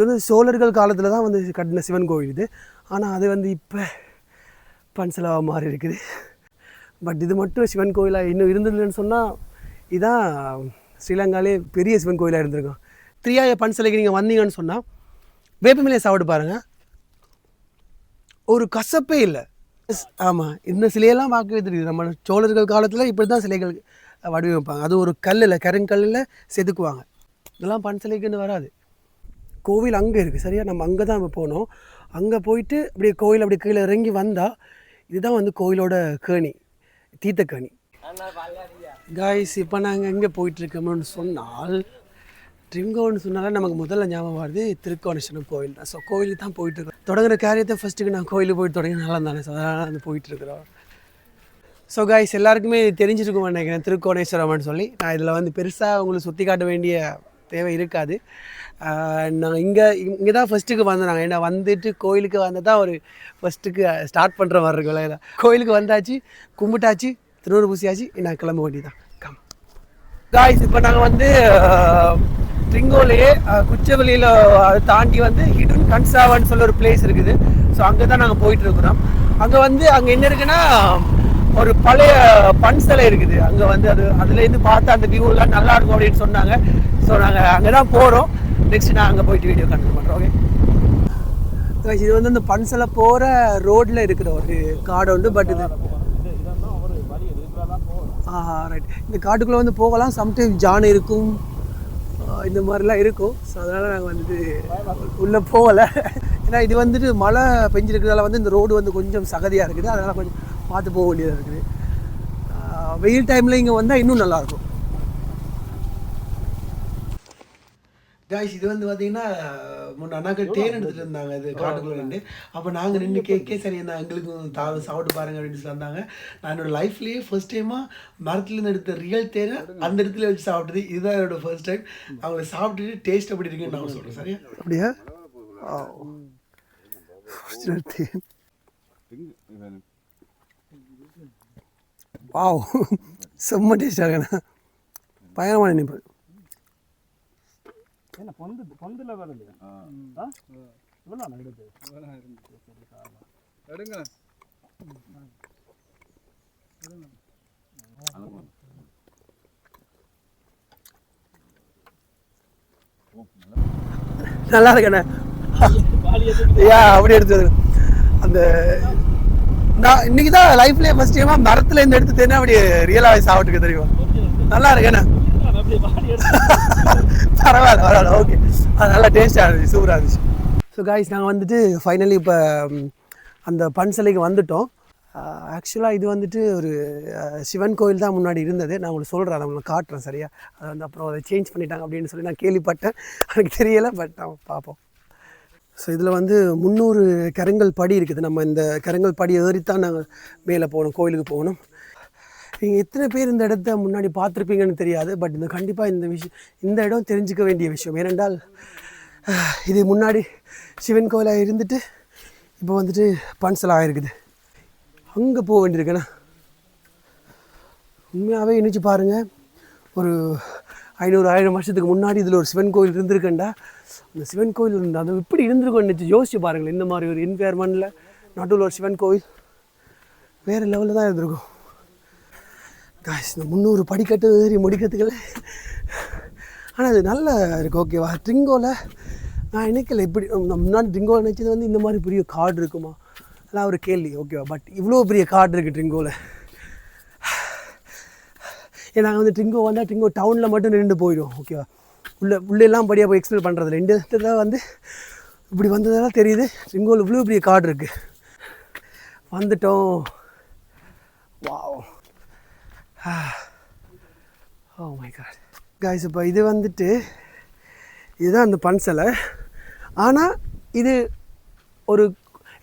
இது வந்து சோழர்கள் காலத்தில் தான் வந்து கட்டின சிவன் கோவில் இது. ஆனால் அது வந்து இப்போ பன்சலாக மாறி இருக்குது. பட் இது மட்டும் சிவன் கோயிலாக இன்னும் இருந்ததுன்னு சொன்னால் இதான் ஸ்ரீலங்காலே பெரிய சிவன் கோயிலாக இருந்திருக்கும். திரியாய பன்சலைக்கு நீங்கள் வந்தீங்கன்னு சொன்னால் வேப்பமிலையை சாப்பிட்டு பாருங்கள் ஒரு கசப்பே இல்லை. ஆமாம் இந்த சிலையெல்லாம் பார்க்கவே தெரியுது. நம்ம சோழர்கள் காலத்தில் இப்படி தான் சிலைகள் வடிவமைப்பாங்க. அது ஒரு கல்லில் கருங்கல்லில் செதுக்குவாங்க. இதெல்லாம் பன் சிலைக்குன்னு வராது. கோவில் அங்கே இருக்குது சரியா? நம்ம அங்கே தான் இப்போ போனோம். அங்கே போயிட்டு அப்படியே கோவில் அப்படியே கீழே இறங்கி வந்தால் இதுதான் வந்து கோவிலோட கேணி தீர்த்தக்கேணி காய்ஸ் இப்போ நாங்கள் எங்கே போயிட்டுருக்கோம்னு சொன்னால் ட்ரிங்கோன்னு சொன்னாலே நமக்கு முதல்ல ஞாபகம் வருது திருக்கோணேஸ்வரம் கோவில் தான். ஸோ கோவிலுக்கு தான் போயிட்டுருக்கோம். தொடங்குற காரியத்தை ஃபஸ்ட்டுக்கு நான் கோயிலுக்கு போயிட்டு தொடங்கி நல்லா தானே? ஸோ அதனால் வந்து போயிட்டுருக்குறோம். ஸோ காய்ஸ் எல்லாருக்குமே தெரிஞ்சிருக்கும் நினைக்கிறேன் திருக்கோணேஸ்வரம்னு சொல்லி. நான் இதில் வந்து பெருசாக உங்களுக்கு சுற்றி காட்ட வேண்டிய தேவை இருக்காது. நாங்கள் இங்கே இங்கே தான் ஃபஸ்ட்டுக்கு வந்தோம் நாங்கள் ஏன்னா வந்துட்டு கோயிலுக்கு வந்து தான் ஒரு ஃபஸ்ட்டுக்கு ஸ்டார்ட் பண்ணுற மாதிரி இருக்கும் இல்லை கோயிலுக்கு வந்தாச்சு கும்பிட்டாச்சு திருநூறு பூசியாச்சு நான் கிளம்ப வேண்டியதான் கம் காய்ஸ் இப்போ நாங்கள் வந்து ட்ரிங்கோலையே குச்சவெளியில் தாண்டி வந்து ஹிடன் கன்சாவான்னு சொல்ல ஒரு பிளேஸ் இருக்குது. ஸோ அங்கே தான் நாங்கள் போயிட்டு இருக்கிறோம். அங்கே வந்து அங்கே என்ன இருக்குன்னா ஒரு பழைய பன் சிலை இருக்குது. அங்கே வந்து அது அதுலேருந்து பார்த்தா அந்த வியூலாம் நல்லா இருக்கும் அப்படின்னு சொன்னாங்க. ஸோ நாங்கள் அங்கே தான் போகிறோம் நெக்ஸ்ட் நான் அங்கே போயிட்டு வீடியோ கண்டினியூ பண்ணுறோம் ஓகே இது வந்து அந்த பன் சிலை போகிற ரோட்டில் இருக்கிற ஒரு காடு உண்டு பட் இது ஆஹா ரைட் இந்த காட்டுக்குள்ளே வந்து போகலாம். சம்டைம் ஜான் இருக்கும். இந்த மாதிரிலாம் இருக்கும். ஸோ அதனால் நாங்கள் வந்துட்டு உள்ளே போகலை. ஏன்னா இது வந்துட்டு மழை பெஞ்சிருக்கிறதால வந்து இந்த ரோடு வந்து கொஞ்சம் சகதியாக இருக்குது. அதனால் கொஞ்சம் பார்த்து போக வேண்டியதாக இருக்குது வெயில் டைமில் இங்கே வந்தால் இன்னும் நல்லாயிருக்கும். காய்ஸ் இது வந்து பார்த்தீங்கன்னா முன்ன அண்ணாக்கள் தேன் எடுத்துகிட்டு இருந்தாங்க இது காட்டுக்குள்ள நின்று அப்போ நாங்கள் நின்று கேட்கே சரி என்ன எங்களுக்கும் தாவு சாப்பிட்டு பாருங்க அப்படின்னு வந்தாங்க. நான் என்னோட லைஃப்லேயே ஃபர்ஸ்ட் டைமாக மரத்துலேருந்து எடுத்த ரியல் தேனை அந்த இடத்துல வச்சு சாப்பிட்டது. இதுதான் என்னோட ஃபர்ஸ்ட் டைம் அவங்கள சாப்பிட்டுட்டு டேஸ்ட் எப்படி இருக்குன்னு நான் சொல்கிறேன் சரியா? அப்படியா? தேன். வாவ். செம்ம டேஸ்டாக இருக்கண்ணா. பயங்கரமான நினைப்பு என்ன பொந்து பொந்துல இவ்வளோ எடுத்து எடுங்க. நல்லா இருக்கண்ணே. அப்படி எடுத்து. அந்த நான் இன்னைக்கு தான் லைஃப்லேயே ஃபர்ஸ்ட் டைமாக மரத்துலேருந்து எடுத்து தெரியும் அப்படி ரியலைஸ் சாப்பிட்டுக்க தெரியும்? நல்லா இருக்கேண்ணே பரவாயில்ல பரவாயில்ல ஓகே அது நல்லா டேஸ்ட்டாக இருந்துச்சு சூப்பராக இருந்துச்சு. ஸோ காய்ஸ் நாங்கள் வந்துட்டு ஃபைனலி இப்போ அந்த பன் சிலைக்கு வந்துட்டோம் ஆக்சுவலாக இது வந்துட்டு ஒரு சிவன் கோயில் தான் முன்னாடி இருந்தது. நான் உங்களுக்கு சொல்கிறேன் அதை உங்களுக்கு காட்டுறேன் சரியா? அதை வந்து அப்புறம் அதை சேஞ்ச் பண்ணிட்டாங்க அப்படின்னு சொல்லி நான் கேள்விப்பட்டேன். எனக்கு தெரியலை பட் நான் பார்ப்போம். ஸோ இதில் வந்து முந்நூறு கரங்கள் படி இருக்குது. நம்ம இந்த கரங்கள் படி ஏறித்தான் நாங்கள் மேலே போகணும் கோயிலுக்கு போகணும். நீங்கள் எத்தனை பேர் இந்த இடத்த முன்னாடி பார்த்துருப்பீங்கன்னு தெரியாது. பட் இந்த கண்டிப்பாக இந்த விஷயம் இந்த இடம் தெரிஞ்சுக்க வேண்டிய விஷயம். ஏனென்றால் இது முன்னாடி சிவன் கோயிலாக இருந்துட்டு இப்போ வந்துட்டு பன்சலாக இருக்குது அங்கே போக வேண்டியிருக்கேண்ணா. உண்மையாகவே இணைச்சு பாருங்கள் ஒரு ஐநூறு ஆயிரம் வருஷத்துக்கு முன்னாடி இதில் ஒரு சிவன் கோயில் இருந்திருக்கேன்டா அந்த சிவன் கோயில் இருந்து அது எப்படி இருந்துருக்கோன்னு யோசிச்சு பாருங்களேன் இந்த மாதிரி ஒரு என்வியர்மெண்ட்டில் நடுவில் ஒரு சிவன் கோயில் வேறு லெவலில் தான் இருந்திருக்கும். காஷ் இந்த முந்நூறு படிக்கட்டு ஏறி முடிக்கிறதுக்குள்ள. ஆனால் அது நல்லா இருக்குது ஓகேவா ட்ரிங்கோவில் நான் நினைக்கல இப்படி நான் முன்னாடி ட்ரிங்கோவில் நினச்சது வந்து இந்த மாதிரி பெரிய கார்டு இருக்குமா? அதெல்லாம் ஒரு கேள்வி ஓகேவா பட் இவ்வளோ பெரிய கார்டு இருக்குது ட்ரிங்கோவில் ஏன்னா நாங்கள் வந்து ட்ரிங்கோ வந்தால் ட்ரிங்கோ டவுனில் மட்டும் நின்று போயிடும் ஓகேவா உள்ளே உள்ளெல்லாம் படியாக போய் எக்ஸ்பிளைன் பண்ணுறது ரெண்டு இடத்துல வந்து இப்படி வந்ததெல்லாம் தெரியுது. ட்ரிங்கோவில் இவ்வளோ பெரிய காடு இருக்குது வந்துட்டோம். வா ஓ மை காட் காய்ஸ் இப்போ இது வந்துட்டு இதுதான் அந்த பன்சலை ஆனால் இது ஒரு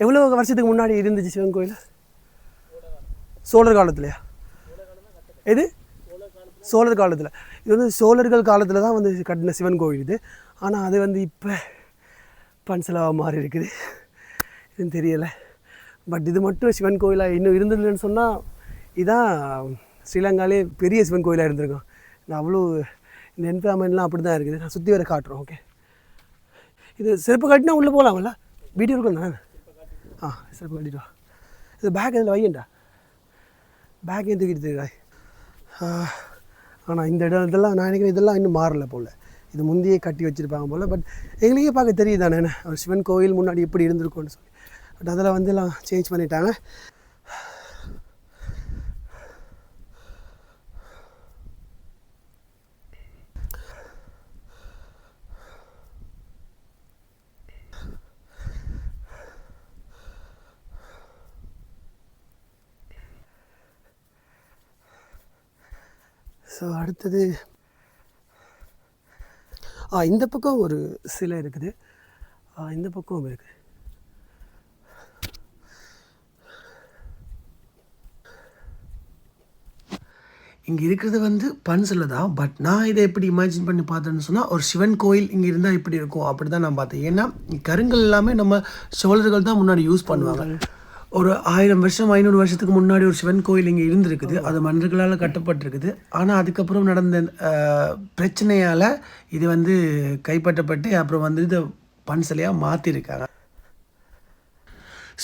எவ்வளோ வருஷத்துக்கு முன்னாடி இருந்துச்சு சிவன் கோயில்? சோழர் காலத்துலையா? எது? சோழர் காலத்தில். இது வந்து சோழர்கள் காலத்தில் தான் வந்து கட்டின சிவன் கோவில் இது. ஆனால் அது வந்து இப்போ பன்சலாக மாறி இருக்குது. இதுன்னு தெரியலை. பட் இது மட்டும் சிவன் கோயிலாக இன்னும் இருந்ததுன்னு சொன்னால் இதான் ஸ்ரீலங்காலே பெரிய சிவன் கோயிலாக இருந்திருக்கும். நான் அவ்வளோ இந்த என்விரான்மெண்ட்லாம் அப்படி தான் இருக்குது. நான் சுற்றி வர காட்டுறோம் ஓகே இது செருப்பு கட்டினா உள்ளே போகலாம்ல வீடியோ இருக்கும் தானே? ஆ செருப்பு காட்டிட்டு வா. இது பேக் இதில் வையண்டா? பேக்கையும் தூக்கிட்டு தெரியுதா ஆனால் இந்த இடம் இதெல்லாம் நான் நினைக்கிறேன் இதெல்லாம் இன்னும் மாறல போல். இது முந்தையே கட்டி வச்சுருப்பாங்க போல். பட் எங்களுக்கே பார்க்க தெரியுதானே என்ன? ஒரு சிவன் கோயில் முன்னாடி எப்படி இருந்திருக்கும்னு சொல்லி. பட் அதில் வந்து எல்லாம் சேஞ்ச் பண்ணிட்டாங்க. ஸோ அடுத்தது. ஆ இந்த பக்கம் ஒரு சிலை இருக்குது. இந்த பக்கம் இருக்குது இங்கே இருக்கிறது வந்து பன்சில் தான். பட் நான் இதை எப்படி இமேஜின் பண்ணி பார்த்தேன்னு சொன்னால் ஒரு சிவன் கோயில் இங்கே இருந்தால் இப்படி இருக்கும். அப்படி தான் நான் பார்த்தேன். ஏன்னா கருங்கல் எல்லாமே நம்ம சோழர்கள் தான் முன்னாடி யூஸ் பண்ணுவாங்க. ஒரு ஆயிரம் வருஷம் ஐநூறு வருஷத்துக்கு முன்னாடி ஒரு சிவன் கோயில் இங்கே இருந்திருக்குது. அது மன்னர்களால் கட்டப்பட்டிருக்குது. ஆனால் அதுக்கப்புறம் நடந்த பிரச்சனையால் இது வந்து கைப்பற்றப்பட்டு அப்புறம் வந்து இதை பன்சிலையாக மாற்றிருக்காங்க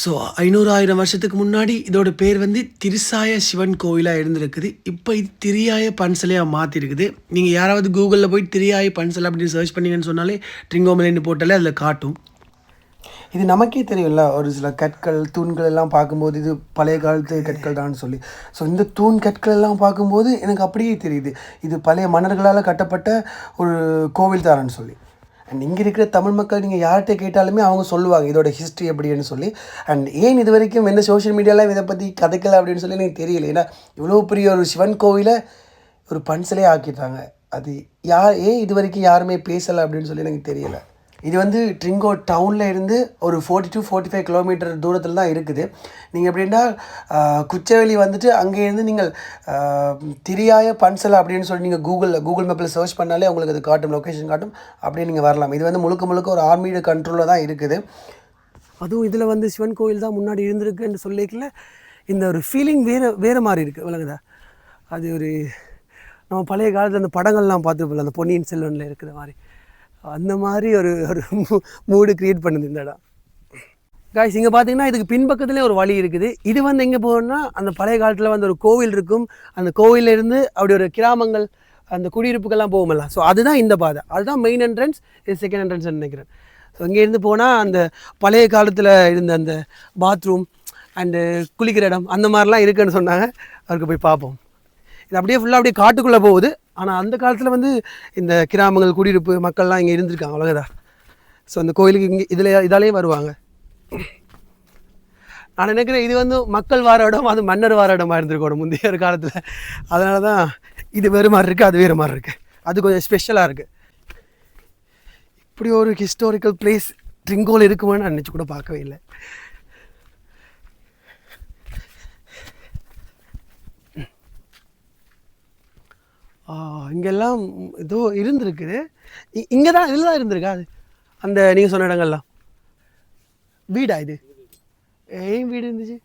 ஸோ ஐநூறு ஆயிரம் வருஷத்துக்கு முன்னாடி இதோட பேர் வந்து திருசாய சிவன் கோயிலாக இருந்திருக்குது. இப்போ இது திரியாய பன்சலையாக மாற்றிருக்குது நீங்கள் யாராவது கூகுளில் போய் திரியாய பன்சல் அப்படின்னு சர்ச் பண்ணீங்கன்னு சொன்னாலே ட்ரிங்கோமலைன்னு போட்டாலே அதில் காட்டும். இது நமக்கே தெரியும்ல ஒரு சில கற்கள் தூண்கள் எல்லாம் பார்க்கும்போது இது பழைய காலத்து கற்கள் தான் சொல்லி. ஸோ இந்த தூண் கற்கள் எல்லாம் பார்க்கும்போது எனக்கு அப்படியே தெரியுது. இது பழைய மன்னர்களால் கட்டப்பட்ட ஒரு கோவில் தானன்னு சொல்லி. அண்ட் இங்கே இருக்கிற தமிழ் மக்கள் நீங்கள் யார்கிட்ட கேட்டாலுமே அவங்க சொல்லுவாங்க இதோட ஹிஸ்ட்ரி எப்படின்னு சொல்லி. அண்ட் ஏன் இது வரைக்கும் என்ன சோஷியல் மீடியாவில் இதை பற்றி கதைக்கலை அப்படின்னு சொல்லி எனக்கு தெரியல. ஏன்னா இவ்வளோ பெரிய ஒரு சிவன் கோவிலை ஒரு பன்சலே ஆக்கிட்டாங்க. அது யார் ஏன் இது வரைக்கும் யாருமே பேசலை அப்படின்னு சொல்லி எனக்கு தெரியலை. இது வந்து ட்ரிங்கோ டவுனில் இருந்து ஒரு forty to forty five kilometre தூரத்தில் தான் இருக்குது. நீங்கள் எப்படின்னா குச்சவெளி வந்துட்டு அங்கேருந்து நீங்கள் திரியாய பன்சல் அப்படின்னு சொல்லி நீங்கள் கூகுளில் கூகுள் மேப்பில் சர்ச் பண்ணாலே உங்களுக்கு அது காட்டும் லொக்கேஷன் காட்டும். அப்படியே நீங்கள் வரலாம். இது வந்து முழுக்க முழுக்க ஒரு ஆர்மியோட கண்ட்ரோலில் தான் இருக்குது. அதுவும் இதில் வந்து சிவன் கோயில் தான் முன்னாடி இருந்திருக்குன்னு சொல்லிக்கல இந்த ஒரு ஃபீலிங் வேறு வேறு மாதிரி இருக்குது விளங்குதா? அது ஒரு நம்ம பழைய காலத்தில் அந்த படங்கள்லாம் பார்த்துருப்போம்ல அந்த பொன்னியின் செல்வனில் இருக்கிற மாதிரி. அந்த மாதிரி ஒரு ஒரு மூடு க்ரியேட் பண்ணுது இந்த இடம். காய்ஸ் இங்கே பார்த்தீங்கன்னா இதுக்கு பின்பக்கத்துலேயே ஒரு வழி இருக்குது. இது வந்து எங்கே போகணும்னா அந்த பழைய காலத்தில் வந்து ஒரு கோவில் இருக்கும். அந்த கோவில்ல இருந்து அப்படி ஒரு கிராமங்கள் அந்த குடியிருப்புக்கெல்லாம் போகுமல்ல. ஸோ அதுதான் இந்த பாதை. அதுதான் மெயின் என்ட்ரன்ஸ் இது செகண்ட் என்ட்ரன்ஸ் நினைக்கிறேன். ஸோ இங்கேருந்து போனால் அந்த பழைய காலத்தில் இருந்த அந்த பாத்ரூம் அண்டு குளிக்கிற இடம் அந்த மாதிரிலாம் இருக்குன்னு சொன்னாங்க. அவருக்கு போய் பார்ப்போம். இது அப்படியே ஃபுல்லாக அப்படியே காட்டுக்குள்ளே போகுது. ஆனால் அந்த காலத்தில் வந்து இந்த கிராமங்கள் குடியிருப்பு மக்கள்லாம் இங்கே இருந்திருக்காங்க அவ்வளோதான் ஸோ அந்த கோயிலுக்கு இங்கே இதில் இதாலேயே வருவாங்க. நான் நினைக்கிறேன் இது வந்து மக்கள் வார இடம் அது மன்னர் வார இடமா இருந்திருக்கணும் முந்தைய ஒரு காலத்தில். அதனால தான் இது வேறு மாதிரி இருக்குது அது வேறு மாதிரி இருக்குது அது கொஞ்சம் ஸ்பெஷலாக இருக்குது இப்படி ஒரு ஹிஸ்டாரிக்கல் பிளேஸ் ட்ரிங்கோல் இருக்குமான்னு நான் நினச்சி கூட பார்க்கவே இல்லை. இங்கெல்லாம் ஏதோ இருந்திருக்குது இங்கே தான் இதில் தான் இருந்திருக்கா? அது அந்த நீங்கள் சொன்ன இடங்கள்லாம். வீடா இது? ஏன் வீடு இருந்துச்சு?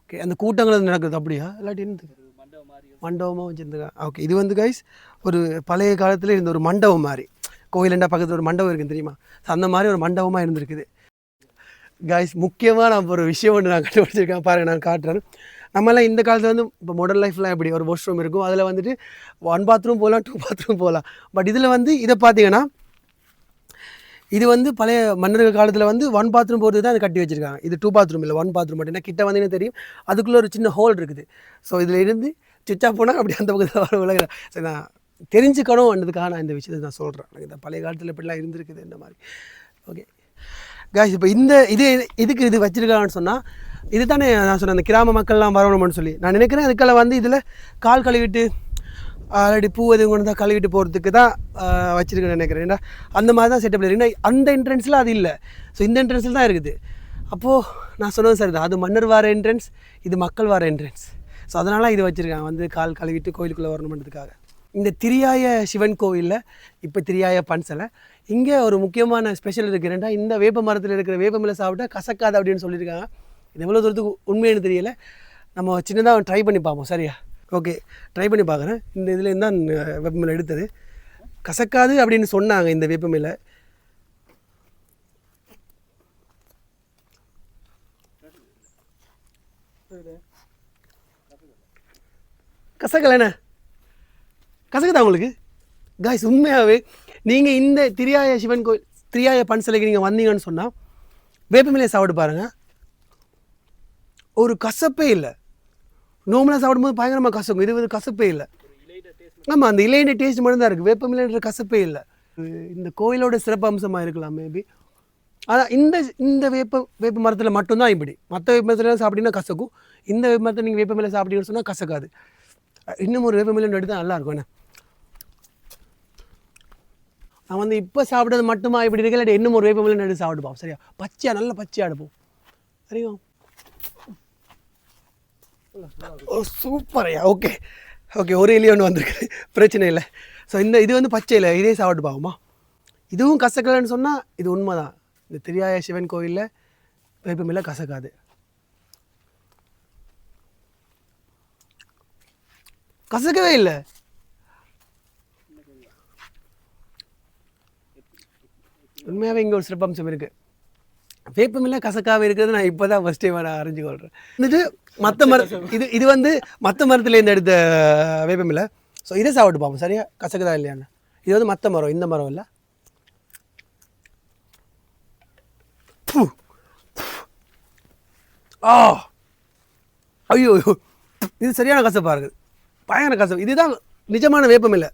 ஓகே அந்த கூட்டங்கள் நடக்குது அப்படியா? இல்லாட்டி மாதிரி மண்டபமாக வச்சுருந்துருக்காங்க ஓகே இது வந்து கைஸ் ஒரு பழைய காலத்தில் இருந்த ஒரு மண்டபம் மாதிரி. கோயிலண்டா பக்கத்தில் ஒரு மண்டபம் இருக்குன்னு தெரியுமா? அந்த மாதிரி ஒரு மண்டபமாக இருந்திருக்குது. கைஸ் முக்கியமாக நான் ஒரு விஷயம் ஒன்று நான் கண்டுபிடிச்சிருக்கேன். பாருங்க நான் காட்டுறேன். நம்மளாம் இந்த காலத்தில் வந்து இப்போ மாடர்ன் லைஃப்லாம் எப்படி? ஒரு வாஷ் ரூம் இருக்கும். அதில் வந்துட்டு ஒன் பாத்ரூம் போகலாம் டூ பாத்ரூம் போகலாம் பட் இதில் வந்து இதை பார்த்தீங்கன்னா இது வந்து பழைய மன்னர்கள் காலத்தில் வந்து ஒன் பாத்ரூம் போகிறது தான் அது கட்டி வச்சிருக்காங்க. இது டூ பாத்ரூம் இல்லை ஒன் பாத்ரூம் மட்டும். ஏன்னா கிட்ட வந்தீங்கன்னா தெரியும்? அதுக்குள்ளே ஒரு சின்ன ஹோல் இருக்குது. ஸோ இதில் இருந்து சுவிட்ச் ஆஃப் போனால் அப்படி அந்த பக்கத்தில் வர விலகிற சரி நான் தெரிஞ்சுக்கணும்ன்றதுக்காக நான் இந்த விஷயத்தை நான் சொல்கிறேன் எனக்கு இந்த பழைய காலத்தில் இப்படிலாம் இருந்திருக்குது இந்த மாதிரி. ஓகே கேஷ் இப்போ இந்த இது இதுக்கு இது வச்சுருக்கான்னு சொன்னால் இது தானே நான் சொன்னேன் அந்த கிராம மக்கள்லாம் வரணும்னு சொல்லி. நான் நினைக்கிறேன் அதுக்கெல்லாம் வந்து இதில் கால் கழுவிட்டு ஆல்ரெடி பூ எதுவும் கொண்டு தான் கழுவிட்டு போகிறதுக்கு தான் வச்சுருக்கேன் நினைக்கிறேன். ஏன்னா அந்த மாதிரி தான் செட்டப் ஏன்னா அந்த என்ட்ரன்ஸில் அது இல்லை. ஸோ இந்த என்ட்ரன்ஸில் தான் இருக்குது. அப்போது நான் சொன்னது சரி தான் அது மன்னர் வார என்ட்ரன்ஸ் இது மக்கள் வார என்ட்ரன்ஸ் ஸோ அதனால் இது வச்சுருக்காங்க. வந்து கால் கழுவிட்டு கோயிலுக்குள்ளே வரணுன்றதுக்காக இந்த திரியாய சிவன் கோவிலில் இப்போ திரியாய பன்சலை இங்கே ஒரு முக்கியமான ஸ்பெஷல் இருக்குது இந்த வேப்ப மரத்தில் இருக்கிற வேப்பமில்லை சாப்பிட்டா கசக்காது அப்படின்னு சொல்லியிருக்காங்க. இது எவ்வளோ தூரத்துக்கு உண்மைன்னு தெரியல. நம்ம சின்னதாக ட்ரை பண்ணி பார்ப்போம். சரியா? ஓகே ட்ரை பண்ணி பார்க்குறேன். இந்த இதில் தான் வேப்பமில்லை எடுத்தது. கசக்காது அப்படின்னு சொன்னாங்க இந்த வேப்பமில்லை கசக்கலைண்ணே கசக்குதா உங்களுக்கு? காய்ஸ் உண்மையாகவே நீங்கள் இந்த திரியாய சிவன் கோயில் திரியாய பன் சிலைக்கு நீங்கள் வந்தீங்கன்னு சொன்னால் வேப்பமிலையை சாப்பிட்டு பாருங்கள் ஒரு கசப்பே இல்லை. நோமலாக சாப்பிடும்போது பயங்கரமாக கசக்கும். இது வந்து கசப்பே இல்லை. ஆமாம் அந்த இலையின டேஸ்ட் மட்டும்தான் இருக்குது வேப்பமில்லைன்ற கசப்பே இல்லை. இந்த கோயிலோட சிறப்பு அம்சமாக இருக்கலாம் மேபி ஆனால் இந்த இந்த வேப்ப வேப்ப மரத்தில் மட்டும்தான் இப்படி. மற்ற வேப்ப மரத்தில் சாப்பிட்டீங்கன்னா கசக்கும். இந்த வேப்ப மரத்தில் நீங்கள் வேப்பமில்லை சாப்பிட்டீங்கன்னு சொன்னால் கசக்காது. இன்னும் ஒரு வேப்பமில்லை எடுத்தால் நல்லா இருக்கும் என்ன? நான் வந்து இப்போ சாப்பிட்டது மட்டுமா? இப்படி இருக்கல இன்னும் ஒரு வேப்பமில்லை நடு சாப்பிடுப்போம் சரியா? பச்சையா நல்ல பச்சையாக எடுப்போம். சரியா? ஓ சூப்பரையா ஓகே ஓகே ஒரு இலையே ஒன்று வந்திருக்கு பிரச்சனை இல்லை. ஸோ இந்த இது வந்து பச்சை இல்லை இதே சாப்பிட்டு பார்ப்போமா? இதுவும் கசக்கலைன்னு சொன்னால் இது உண்மை தான் இந்த திரியாய சிவன் கோயிலில் வேப்பமில்லை கசக்காது. கசக்கவே இல்லை. உண்மையாகவே இங்கே ஒரு சிறப்பம்சம் இருக்குது வேப்பமில்லை கசக்காவே இருக்கிறது நான் இப்போ தான் ஃபஸ்ட் டைம் நான் அறிஞ்சு கொள்கிறேன் வந்துட்டு மற்ற மர இது இது வந்து மற்ற மரத்துலேருந்து எடுத்த வேப்பமில்லை. ஸோ இதை சாப்பிட்டு பார்ப்போம். சரியா? கசக்குதா இல்லையான்னு. இது வந்து மற்ற மரம் இந்த மரம் இல்லை. ஆ! ஐயோ இது சரியான கசப்பாக இருக்குது. பயங்கர கசப்பு. இதுதான் நிஜமான வேப்பமில்லை.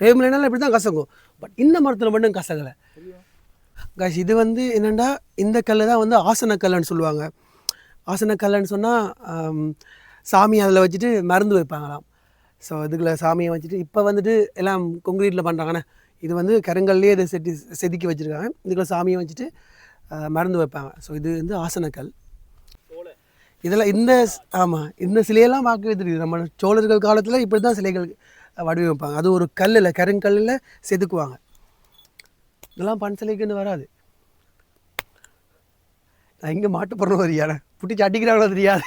வேப்பமில்லைனால இப்படி தான் கசக்கும். பட் இந்த மரத்தில் மட்டும் கசக்கலை. காஷ் இது வந்து என்னென்னா இந்த கல் தான் வந்து ஆசனக்கல்லுன்னு சொல்லுவாங்க. ஆசனக்கல்லுன்னு சொன்னால் சாமி அதில் வச்சுட்டு மருந்து வைப்பாங்களாம். ஸோ இதுக்குள்ள சாமியை வச்சுட்டு இப்போ வந்துட்டு எல்லாம் கொங்கிரீட்டில் பண்ணுறாங்கண்ணே இது வந்து கருங்கல்லே இதை செட்டி செதுக்கி வச்சுருக்காங்க. இதுக்குள்ள சாமியை வச்சுட்டு மருந்து வைப்பாங்க. ஸோ இது வந்து ஆசனக்கல் இதெல்லாம் இந்த ஆமாம் இந்த சிலையெல்லாம் பார்க்கவே தெரியுது. நம்ம சோழர்கள் காலத்தில் இப்படி தான் சிலைகள் வடிவமைப்பாங்க. அது ஒரு கல்லில் கருங்கல்லில் செதுக்குவாங்க. இதெல்லாம் பன் சிலைக்குன்னு வராது. நான் இங்கே மாட்டு தெரியாது புட்டிச்சு அடிக்கிறாங்களோ தெரியாது.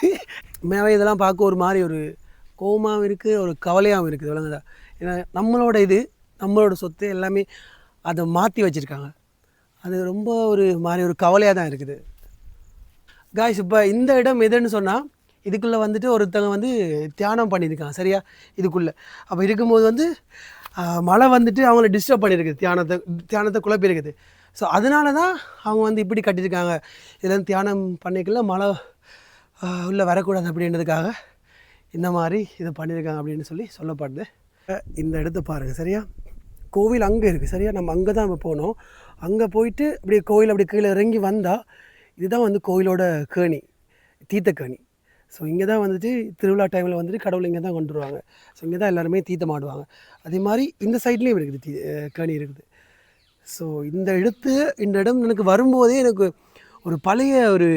மேலே இதெல்லாம் பார்க்க ஒரு மாதிரி ஒரு கோவமாகவும் இருக்குது ஒரு கவலையாகவும் இருக்குது விளங்குதா ஏன்னா நம்மளோட இது நம்மளோட சொத்து எல்லாமே அதை மாற்றி வச்சுருக்காங்க. அது ரொம்ப ஒரு மாதிரி ஒரு கவலையாக தான் இருக்குது. காய்ஸ் இப்போ இந்த இடம் எதுன்னு சொன்னால் இதுக்குள்ளே வந்துட்டு ஒருத்தங்க வந்து தியானம் பண்ணியிருக்காங்க. சரியா? இதுக்குள்ளே. அப்போ இருக்கும்போது வந்து மழை வந்துட்டு அவங்கள டிஸ்டர்ப் பண்ணியிருக்குது தியானத்தை தியானத்தை குழப்பியிருக்குது ஸோ அதனால தான் அவங்க வந்து இப்படி கட்டியிருக்காங்க. இதெல்லாம் தியானம் பண்ணிக்கல மழை உள்ளே வரக்கூடாது அப்படின்றதுக்காக இந்த மாதிரி இதை பண்ணியிருக்காங்க அப்படின்னு சொல்லி சொல்லப்படுது. இந்த இடத்த பாருங்கள் சரியா? கோவில் அங்கே இருக்குது சரியா? நம்ம அங்கே தான் இப்போ போனோம். அங்கே போயிட்டு அப்படியே கோவில் அப்படி கீழே இறங்கி வந்தால் இதுதான் வந்து கோயிலோட கேணி தீர்த்தக்கேணி ஸோ இங்கே தான் வந்துட்டு திருவிழா டைமில் வந்துட்டு கடவுள் இங்கே தான் கொண்டு வருவாங்க ஸோ இங்கே தான் எல்லாருமே தீர்த்தம் ஆடுவாங்க. அதே மாதிரி இந்த சைட்லேயும் இருக்குது தீ கனி இருக்குது. ஸோ இந்த இடத்து இந்த இடம் எனக்கு வரும்போதே எனக்கு ஒரு பழைய ஒரு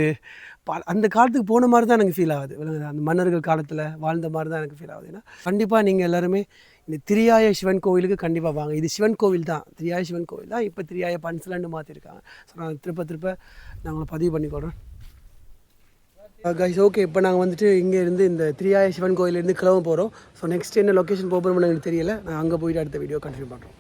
ப அந்த காலத்துக்கு போன மாதிரி தான் எனக்கு ஃபீல் ஆகுது. அந்த மன்னர்கள் காலத்தில் வாழ்ந்த மாதிரி தான் எனக்கு ஃபீல் ஆகுது. ஏன்னா கண்டிப்பாக நீங்கள் எல்லாருமே இந்த திரியாய சிவன் கோவிலுக்கு கண்டிப்பாக வாங்க. இது சிவன் கோவில் தான். திரியாய சிவன் கோவில் தான். இப்போ திரியாய பன்சலன்னு மாற்றிருக்காங்க ஸோ நான் திருப்ப திருப்ப நான் உங்களை பதிவு பண்ணிக்கொள்கிறேன் Uh, கைஸ் ஓகே இப்போ நாங்கள் வந்துட்டு இங்கேருந்து இந்த திரியாய சிவன் கோயிலேருந்து கிளம்ப போகிறோம் ஸோ நெக்ஸ்ட் என்ன லொக்கேஷன் போகிறோம்னு எனக்கு தெரியல. நான் அங்கே போயிட்டு அடுத்த வீடியோ கண்டினியூ பண்ணுறோம்